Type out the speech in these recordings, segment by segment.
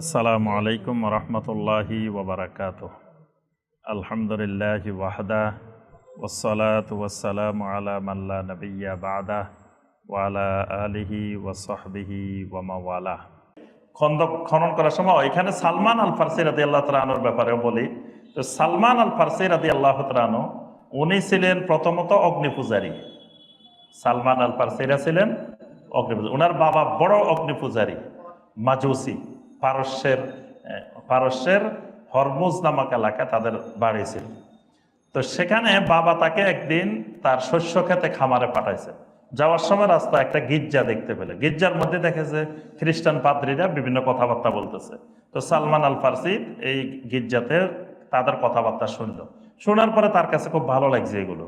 আসসালামু আলাইকুম রহমতুল্লাহি ওবরাকাত আলহামদুলিল্লাহ ওয়াহদা ওসলাত ওয়াসালাম আলা মাল্লা নবিয়া বাদা ওয়ালা আলিহি ওয়াসহবিহি ওয়ামাওয়ালা খন্দ খনন করার সময় এখানে সালমান আল ফারসি রাদি আল্লাহ তালানোর ব্যাপারেও বলি, তো সালমান আল ফারসি রাদি আল্লাহ তালানো উনি ছিলেন প্রথমত অগ্নিপূজারী সালমান আল ফারসিরা ছিলেন অগ্নিপূজা ওনার বাবা বড় অগ্নিপূজারী মাজুসি। পারস্যের পারস্যের হরমুজ নামক এলাকা তাদের বাড়ি ছিল। তো সেখানে বাবা তাকে একদিন তার শস্য খেতে খামারে পাঠাইছে। যাওয়ার সময় রাস্তা একটা গির্জা দেখতে পেলে। গির্জার মধ্যে দেখে যে খ্রিস্টান পাদ্রীরা বিভিন্ন কথাবার্তা বলতেছে। তো সালমান আল ফারসি এই গির্জাতে তাদের কথাবার্তা শুনলো। শোনার পরে তার কাছে খুব ভালো লাগছে এগুলো।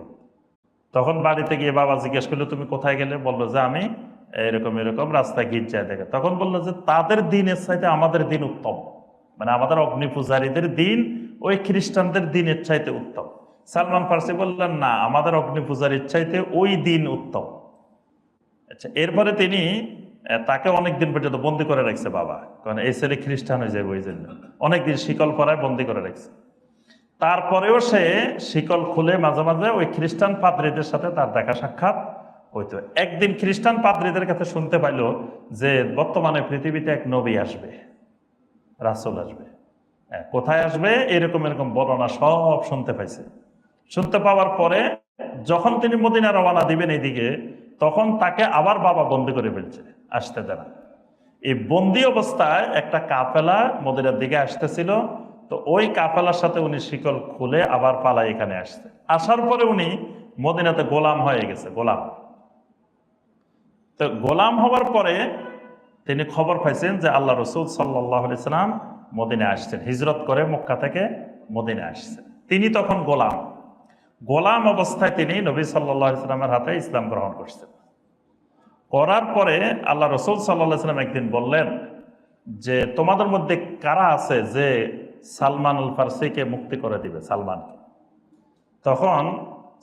তখন বাড়িতে গিয়ে বাবা জিজ্ঞেস করল, তুমি কোথায় গেলে? বলল যে, আমি এরকম এরকম রাস্তায় গির্জায় দেখে। তখন বলল যে, তাদের দিনের চাইতে আমাদের দিন উত্তম। মানে আমাদের অগ্নি পূজারীদের দিন, ওই খ্রিস্টানদের দিনের চাইতে উত্তম। সালমান ফার্সি বললেন, না, আমাদের অগ্নি পূজারীর চাইতে ওই দিন উত্তম। আচ্ছা এরপরে তিনি তাকে অনেক দিন পর্যন্ত বন্দি করে রাখছে বাবা। কারণ এই ছেলে খ্রিস্টান হয়ে যাবে ওই জন্য। অনেকদিন শিকল পরায় বন্দি করে রাখছে। তারপরেও সে শিকল খুলে মাঝে মাঝে ওই খ্রিস্টান পাদ্রীদের সাথে তার দেখা সাক্ষাৎ হইতো একদিন খ্রিস্টান পাদ্রীদের কাছে শুনতে পাইল যে বর্তমানে পৃথিবীতে এক নবী আসবে রাসুল আসবে। হ্যাঁ, কোথায় আসবে? এরকম এরকম বর্ণনা সব শুনতে পাইছে। শুনতে পাওয়ার পরে যখন তিনি মদিনা রওনা দিবেন এইদিকে তখন তাকে আবার বাবা বন্দি করে ফেলছে আসতে দেনা এই বন্দি অবস্থায় একটা কাফেলা মদিনার দিকে আসতেছিল তো ওই কাফেলার সাথে উনি শিকল খুলে আবার পালায় এখানে আসছে। আসার পরে উনি মদিনাতে গোলাম হয়ে গেছে গোলাম। তো গোলাম হওয়ার পরে তিনি খবর পাইছেন যে আল্লাহ রসুল সাল্লাহ সাল্লাম মদিনে আসছেন, হিজরত করে মক্কা থেকে মদিনে আসছেন। তিনি তখন গোলাম। গোলাম অবস্থায় তিনি নবী সাল্লাহ ইসলামের হাতে ইসলাম গ্রহণ করছেন। করার পরে আল্লাহ রসুল সাল্লাহ সাল্লাম একদিন বললেন যে, তোমাদের মধ্যে কারা আছে যে সালমান আল ফার্সিকে মুক্তি করে দিবে, সালমানকে? তখন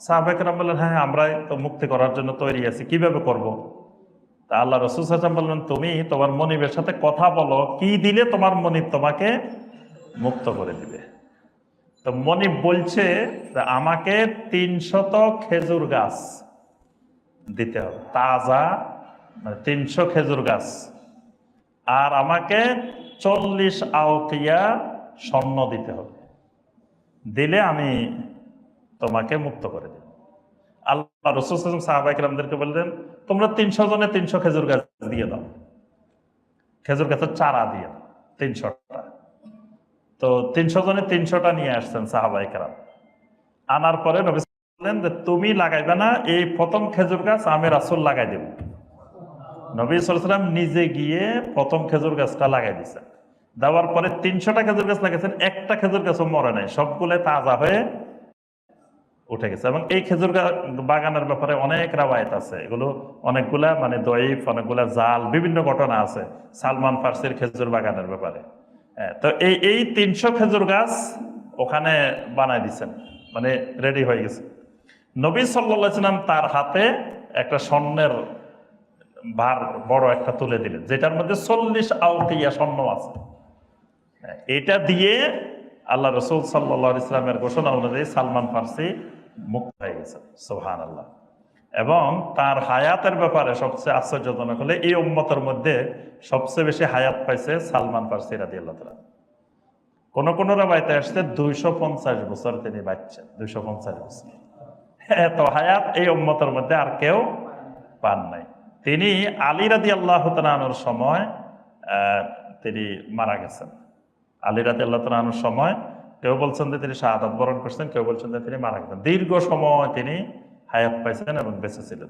সাহাবেকরাম বললেন হ্যাঁ আমরাই তো মুক্তি করার জন্য তৈরি আছি, কীভাবে করব। আল্লাহ রসুল হাসান বললেন, তুমি তোমার মনিবের সাথে কথা বলো, কি দিলে তোমার মনিব তোমাকে মুক্ত করে দিবে? তো মনিব বলছে আমাকে তিনশত খেজুর গাছ দিতে হবে, তাজা মানে তিনশো খেজুর গাছ। আর আমাকে চল্লিশ আওকিয়া স্বর্ণ দিতে হবে। দিলে আমি তোমাকে মুক্ত করে দেব। আল্লাহ রসুল সাহাবাইকরামদেরকে বললেন তোমরা তিনশো জনে তিনশো খেজুর গাছ দিয়ে দাও। খেজুর গাছের চারা দিয়ে দাও, তিনশোটা। তো তিনশো জনে তিনশোটা নিয়ে আসছেন সাহাবাইকরাম আনার পরে বললেন যে, তুমি লাগাইবে না, এই প্রথম খেজুর গাছ আমি রাসুল লাগাই দেব। নবী সাল্লাম নিজে গিয়ে প্রথম খেজুর গাছটা লাগাই দিচ্ছেন দেওয়ার পরে তিনশোটা খেজুর গাছ লাগাইছেন, একটা খেজুর গাছও মরে নাই সবগুলো তাজা হয়ে উঠে গেছে। এবং এই খেজুর বাগানের ব্যাপারে অনেক রাবায়ত আছে। এগুলো অনেকগুলা মানে দইফ অনেকগুলা জাল বিভিন্ন ঘটনা আছে সালমান ফার্সির খেজুর বাগানের ব্যাপারে। হ্যাঁ, তো এই এই তিনশো খেজুর গাছ ওখানে বানাই দিচ্ছেন মানে রেডি হয়ে গেছে। নবী সাল্লাম তার হাতে একটা স্বর্ণের ভার বড় একটা তুলে দিলেন যেটার মধ্যে চল্লিশ আউটিয়া স্বর্ণ আছে। হ্যাঁ, এটা দিয়ে আল্লাহ রসুল সাল্লা ইসলামের ঘোষণা অনুযায়ী সালমান ফার্সি মুক্ত হয়ে গেছে সোহান আল্লাহ এবং তার হায়াতের ব্যাপারে সবচেয়ে আশ্চর্যজনক হলে, এই উম্মতের মধ্যে সবচেয়ে বেশি হায়াত পাইছে সালমান ফার্সি রাদি আল্লাহ কোন কোন রাবাইতে আসছে, দুইশো পঞ্চাশ বছর তিনি বাঁচছেন, দুইশো পঞ্চাশ বছর। এত হায়াত এই উম্মতের মধ্যে আর কেউ পান নাই। তিনি আলী রাদি আল্লাহ তালানোর সময় তিনি মারা গেছেন। আলী রাদি আল্লাহ তালানোর সময় কেউ বলছেন যে তিনি শাহাদ বরণ করছেন, কেউ বলছেন যে তিনি মারা গেছেন। দীর্ঘ সময় তিনি হায়াত পাইছেন এবং বেঁচে ছিলেন।